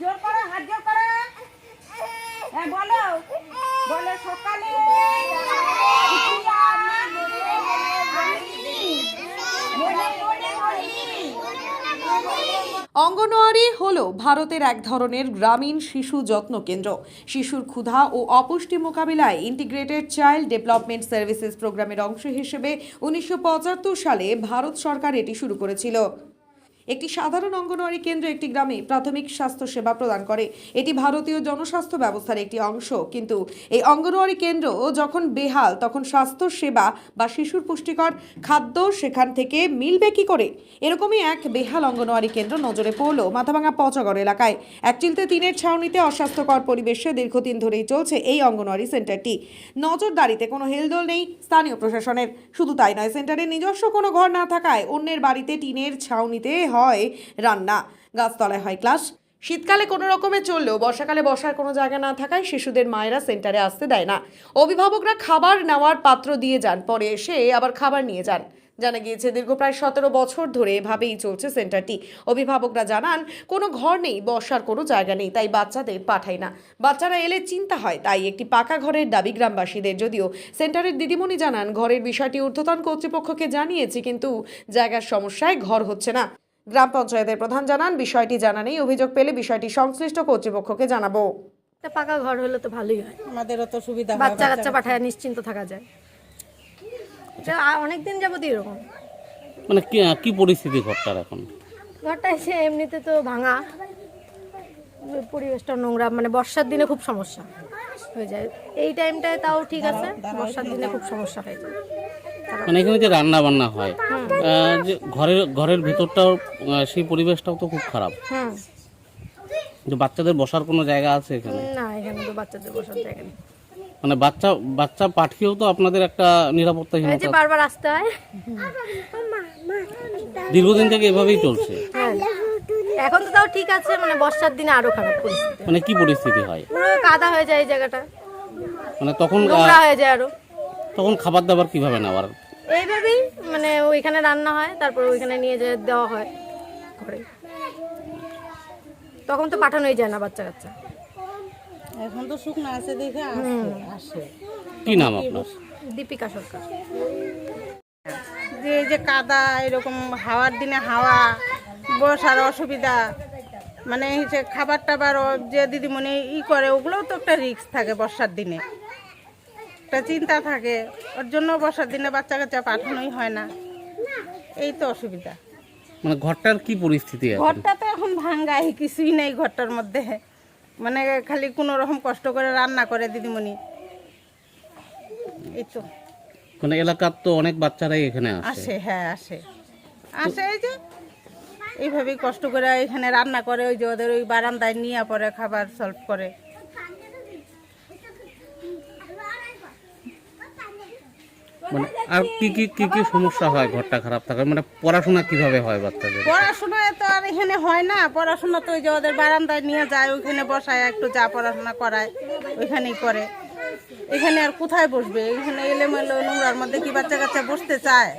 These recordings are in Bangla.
জোর করো, হাত জোর করো। হ্যাঁ বলো। বলো, সকালে অঙ্গনওয়াড়ি হল ভারতের এক ধরনের গ্রামীণ শিশু যত্ন কেন্দ্র। শিশুর ক্ষুধা ও অপুষ্টি মোকাবিলায় ইন্টিগ্রেটেড চাইল্ড ডেভেলপমেন্ট সার্ভিসেস প্রোগ্রামের অংশ হিসেবে উনিশশো পঁচাত্তর সালে ভারত সরকার এটি শুরু করেছিল। একটি সাধারণ অঙ্গনওয়াড়ি কেন্দ্র একটি গ্রামে প্রাথমিক স্বাস্থ্য সেবা প্রদান করে। এটি ভারতীয় জনস্বাস্থ্য ব্যবস্থার একটি অংশ। কিন্তু এই অঙ্গনওয়াড়ি কেন্দ্র যখন বেহাল, তখন স্বাস্থ্য সেবা বা শিশুর পুষ্টিকর খাদ্য সেখান থেকে মিলবে কি করে? এরকমই এক বেহাল অঙ্গনওয়াড়ি কেন্দ্র নজরে পড়ল মাথাভাঙা পচাগড় এলাকায়। এক চিলতে তিনের ছাউনিতে অস্বাস্থ্যকর পরিবেশে দীর্ঘদিন ধরেই চলছে এই অঙ্গনওয়াড়ি সেন্টারটি। নজরদারিতে কোনো হেলদোল নেই স্থানীয় প্রশাসনের। শুধু তাই নয় সেন্টারে নিজস্ব কোনো ঘর না থাকায় অন্যের বাড়িতে টিনের ছাউনিতে হয় রান্না। গাছতলায় হয় ক্লাস। শীতকালে কোনো রকমে চললেও বর্ষাকালে বসার কোনো জায়গা না থাকায় শিশুদের মায়েরা সেন্টারে আসতে দেয় না। অভিভাবকরা খাবার নেওয়ার পাত্র দিয়ে যান, পরে এসে আবার খাবার নিয়ে যান। জানা গিয়েছে, দীর্ঘ প্রায় সতেরো বছর ধরে এভাবেই চলছে সেন্টারটি। অভিভাবকরা জানান, কোনো ঘর নেই, বসার কোনো জায়গা নেই, তাই বাচ্চাদের পাঠায় না। বাচ্চারা এলে চিন্তা হয়, তাই একটি পাকা ঘরের দাবি গ্রামবাসীদের। যদিও সেন্টারের দিদিমণি জানান, ঘরের বিষয়টি ঊর্ধ্বতন কর্তৃপক্ষকে জানিয়েছি, কিন্তু জায়গার সমস্যায় ঘর হচ্ছে না। গ্রাম পঞ্চায়েতের প্রধান জানান বিষয়টি জানা নেই অভিযোগ পেলে বিষয়টি সংশ্লিষ্ট কর্তৃপক্ষকে জানাব। একটা পাকা ঘর হলে তো ভালোই হয়। আমাদেরও তো সুবিধা হয় বাচ্চা কাচ্চা পাঠায় নিশ্চিন্ত থাকা যায়। এটা অনেক দিন যাবত এরকম। মানে কি কি পরিস্থিতি ঘরটার এখন? ঘরটা এসে এমনিতে তো ভাঙা। পরিবেশটা নোংরা মানে বর্ষার দিনে খুব সমস্যা হয়ে যায়। এই টাইমটায় তাও ঠিক আছে বর্ষার দিনে খুব সমস্যা হয়ে যায়। মানে এখানে যে রান্না বান্না হয় যে ঘরের ঘরের ভেতরটাও সেই পরিবেশটাও তো খুব খারাপ। যে বাচ্চাদের বসার কোনো জায়গা আছে এখানে? না এখানে তো বাচ্চাদের বসার জায়গা নেই। মানে বাচ্চা বাচ্চা পাঠিয়েও তো আপনাদের একটা নিরাপত্তাহীনতা। বারবার আসতে হয় দীর্ঘদিন থেকে এভাবেই চলছে। হ্যাঁ। এখন তো তাও ঠিক আছে মানে বর্ষার দিনে আরও খারাপ পরিস্থিতি। মানে কি পরিস্থিতি হয়? পুরো কাদা হয়ে যায় এই জায়গাটা। মানে তখন হয়ে যায় আরও। তখন খাবার দাবার কীভাবে নেওয়ার? এইভাবেই মানে ওইখানে রান্না হয় তারপর ওইখানে নিয়ে যেয়ে দেওয়া হয় ঘরে। তখন তো পাঠানোই যায় না বাচ্চা কাচ্চা। এখন তো শুকনো আছে দেখে আসে কি নাম আপনার? দীপিকা সরকার। যে এই যে কাদা এরকম হাওয়ার দিনে হাওয়া বসার অসুবিধা মানে যে খাবার টাবার যে দিদিমণি ই করে ওগুলোও তো একটা রিস্ক থাকে বর্ষার দিনে। একটা চিন্তা থাকে। ওর জন্য বর্ষার দিনে বাচ্চা কাচ্চা পাঠানোই হয় না। এই তো অসুবিধা। মানে ঘরটার কি পরিস্থিতি ঘরটা তো এখন ভাঙ্গাই কিছুই নেই ঘরটার মধ্যে। মানে খালি কোনো রকম কষ্ট করে রান্না করে দিদিমণি। এই তো। মানে এলাকার তো অনেক বাচ্চারাই এখানে আসে। আসে হ্যাঁ আসে। আসে এই যে এইভাবেই কষ্ট করে এখানে রান্না করে ওই যে ওদের ওই বারান্দায় নিয়ে পরে খাবার সলভ করে। মানে আর কি কি কি কি সমস্যা হয় ঘরটা খারাপ থাকার? মানে পড়াশোনা কীভাবে হয় বাচ্চাদের? পড়াশোনা তো আর এখানে হয় না। পড়াশোনা তো ওই যে ওদের বারান্দায় নিয়ে যায় ওইখানে বসায় একটু যা পড়াশোনা করায় ওইখানেই করে। এখানে আর কোথায় বসবে? এখানে এলেমেলো নোংরার মধ্যে কি বাচ্চা কাচ্চা বসতে চায়?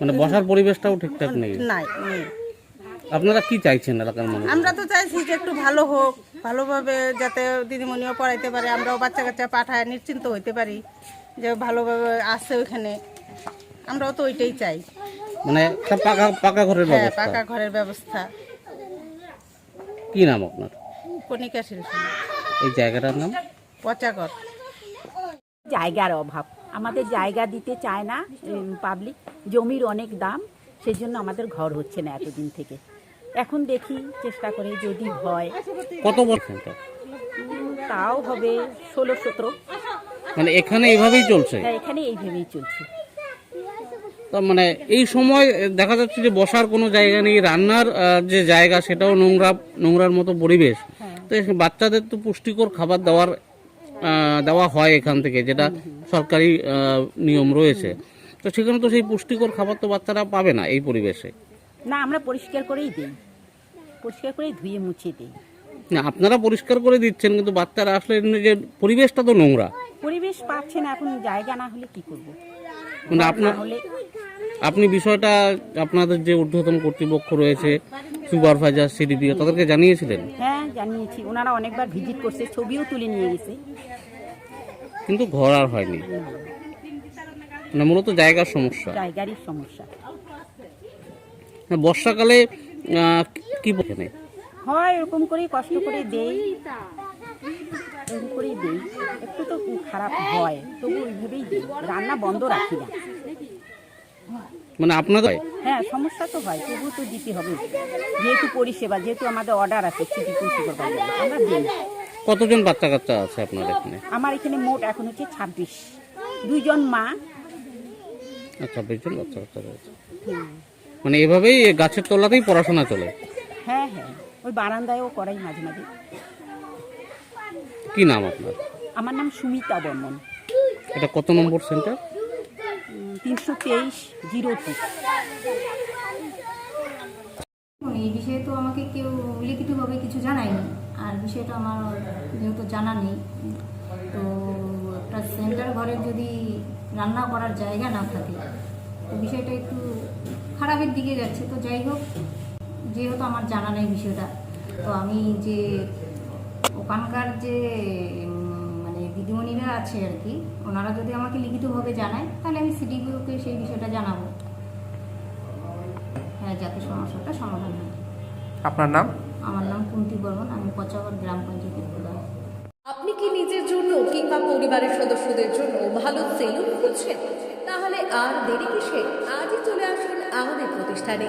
মানে বসার পরিবেশটাও ঠিকঠাক নেই? নাই নেই। আপনারা কি চাইছেন এলাকার মানুষ? আমরা তো চাইছি যে একটু ভালো হোক ভালোভাবে যাতে দিদিমণিও পড়াইতে পারে আমরাও বাচ্চা কাচ্চা পাঠায় নিশ্চিন্ত হইতে পারি যে ভালোভাবে আসছে ওইখানে। আমরাও তো ওইটাই চাই। মানে একটা পাকা পাকা ঘরের হ্যাঁ ব্যবস্থা? পাকা ঘরের ব্যবস্থা। কি নাম আপনার? কণিকা শিল্পী। এই জায়গাটার নাম? পচাগর জায়গার অভাব। আমাদের জায়গা দিতে চায় না পাবলিক জমির অনেক দাম সেই জন্য আমাদের ঘর হচ্ছে না এতদিন থেকে। এখন দেখি চেষ্টা করে যদি হয়। কত বছর? তাও হবে ষোলো সতেরো। মানে এখানে এইভাবেই চলছে? হ্যাঁ, এখানে এইভাবেই চলছে। তো মানে এই সময় দেখা যাচ্ছে যে বসার কোনো জায়গা নেই রান্নার যে জায়গা সেটাও নোংরা নোংরার মতো পরিবেশ। তো বাচ্চাদের তো পুষ্টিকর খাবার দেওয়ার দেওয়া হয় এখান থেকে যেটা সরকারি নিয়ম রয়েছে। তো সেখানে তো সেই পুষ্টিকর খাবার তো বাচ্চারা পাবে না এই পরিবেশে। না আমরা পরিষ্কার করেই দিই। পরিষ্কার করেই ধুয়ে মুছে দিই। না আপনারা পরিষ্কার করে দিচ্ছেন কিন্তু বাচ্চারা আসলে যে পরিবেশটা তো নোংরা। পরিবেশ পাচ্ছে না এখন জায়গা না হলে কি করব? মানে আপনার আপনি বিষয়টা আপনাদের যে ঊর্ধ্বতন কর্তৃপক্ষ রয়েছে সুপারভাইজার সিডিপিও তাদেরকে জানিয়েছিলেন? হ্যাঁ জানিয়েছি। ওনারা অনেকবার ভিজিট করছে ছবিও তুলে নিয়ে গেছে। কিন্তু ঘর আর হয়নি। না মূলত জায়গার সমস্যা। জায়গারই সমস্যা। বর্ষাকালে কি এখানে? হয় এরকম করেই কষ্ট করে দেই। এরকম করেই দেই। একটু তো খারাপ হয় তবু ওইভাবেই দিই। রান্না বন্ধ রাখি না। মানে আপনাদের হ্যাঁ? সমস্যা তো হয় তবু তো দিতে হবে। যেহেতু পরিষেবা যেহেতু আমাদের অর্ডার আছে সিটি সুপারভাইজার আমরা দিই। কতজন বাচ্চা কাচ্চা আছে আপনার এখানে? আমার এখানে মোট এখন হচ্ছে ছাব্বিশ। দুইজন মা। আচ্ছা বেশজন বাচ্চা কাচ্চা রয়েছে। মানে এভাবেই গাছের তলাতেই পড়াশোনা চলে? হ্যাঁ হ্যাঁ। ওই বারান্দায়ও করাই মাঝে মাঝে। কি নাম আপনার? আমার নাম সুমিতা বর্মন। এটা কত নম্বর সেন্টার? তিনশো তেইশ জিরো টু এই বিষয়ে তো আমাকে কেউ লিখিতভাবে কিছু জানায়নি। আর বিষয়টা আমার যেহেতু জানা নেই তো একটা সেন্টার ঘরে যদি রান্না করার জায়গা না থাকে তো বিষয়টা একটু খারাপের দিকে যাচ্ছে। তো যাই হোক যেহেতু আমার জানা নেই বিষয়টা তো আমি যে ওখানকার যে মানে দিদিমণিরা আছে আর কি ওনারা যদি আমাকে লিখিতভাবে জানায় তাহলে আমি সিডিপিওকে সেই বিষয়টা জানাব। হ্যাঁ যাতে সমস্যাটা সমাধান হয়। আপনার নাম? আমার নাম কুন্তি বর্মন আমি পচাগড় গ্রাম পঞ্চায়েতের প্রধান। আপনি কি নিজের জন্য কিংবা পরিবারের সদস্যদের জন্য ভালো সেলুন খুঁজছেন? তাহলে আর দেরি কিসে আজই চলে আসুন আমাদের প্রতিষ্ঠানে।